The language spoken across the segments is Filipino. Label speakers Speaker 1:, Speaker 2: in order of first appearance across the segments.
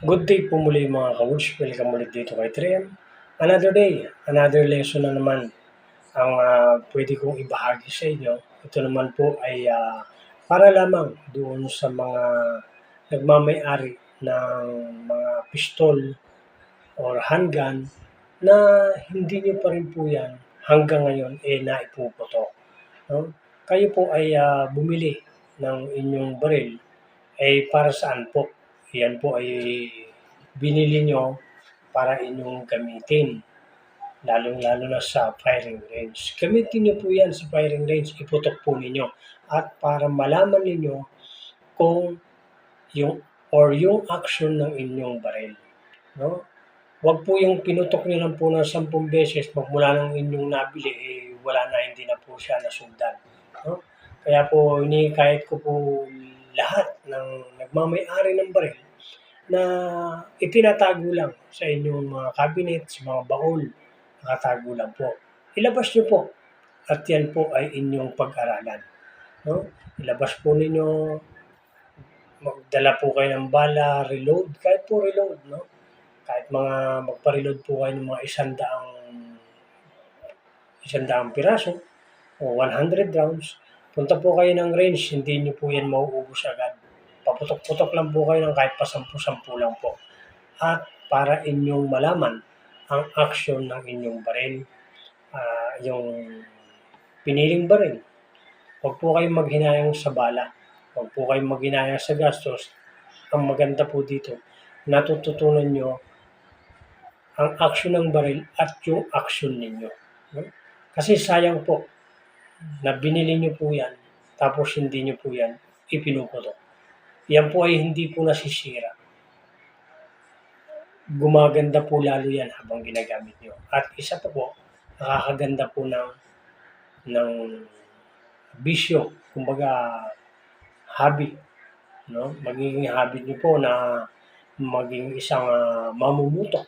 Speaker 1: Good day po muli mga ka-Woods. Welcome ulit dito kay Triam. Another day, another lesson na naman ang ah, pwede kong ibahagi sa inyo. Ito naman po ay ah, para lamang doon sa mga nagmamay-ari ng mga pistol or handgun na hindi nyo pa rin po yan hanggang ngayon eh naipuputok. No? Kayo po ay ah, bumili ng inyong baril ay para saan po? Yan po ay binili nyo para inyong gamitin. Lalong-lalo na sa firing range. Gamitin nyo po yan sa firing range. Iputok po ninyo. At para malaman ninyo kung yung or yung action ng inyong baril. No? Huwag po yung pinutok nyo lang po ng 10 beses, magmula ng inyong nabili, eh, wala na, hindi na po siya nasundan. No? Kaya po, ini kahit ko po lahat ng nagmamay-ari ng baril na itinatago lang sa inyong mga cabinet, sa mga baul, nakatago lang po. Ilabas nyo po at yan po ay inyong pag-aralan. No? Ilabas po ninyo, magdala po kayo ng bala, reload, kahit po reload, no? Kahit mga magpa-reload po kayo ng mga isandaang isandaang piraso o 100 rounds, punta po kayo ng range, hindi nyo po yan mauubos agad. Paputok-putok lang po kayo ng kahit pa 10-10 lang po. At para inyong malaman ang action ng inyong baril, ah, yung piniling baril. Huwag po kayong maghinayang sa bala. Huwag po kayong maghinayang sa gastos. Ang maganda po dito, natututunan nyo ang action ng baril at yung action ninyo. Kasi sayang po na binili nyo po yan, tapos hindi nyo po yan ipinuputok. Yan po ay hindi po nasisira. Gumaganda po lalo yan habang ginagamit nyo. At isa pa po, nakakaganda po ng, ng bisyo, kumbaga hobby. No? Magiging hobby nyo po na maging isang ah, mamumutok.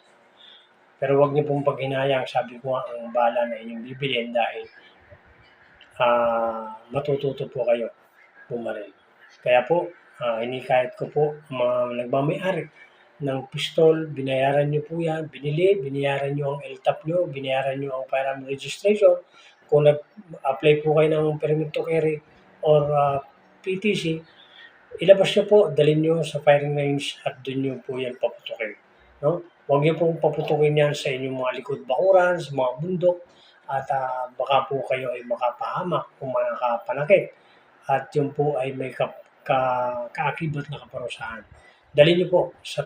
Speaker 1: Pero wag niyo pong paghinayang, sabi ko ang bala na inyong bibilhin dahil ah, matututo po kayo bumaril. Kaya po, ah, inikahit ko po ang mga nagmamayari ng pistol, binayaran niyo po yan, binili, binayaran niyo ang LTAP niyo, binayaran niyo ang firearm registration. Kung nag-apply po kayo ng permit to carry or ah, PTC, ilabas niyo po, dalhin niyo sa firing range at doon niyo po yan paputukin. No? Huwag niyo pong paputukin yan sa inyong mga likod bakuran, sa mga bundok, at ah, baka po kayo ay makapahamak o makapanakit. At yun po ay may ka, ka, kaakibat na kaparusahan. Dali niyo po sa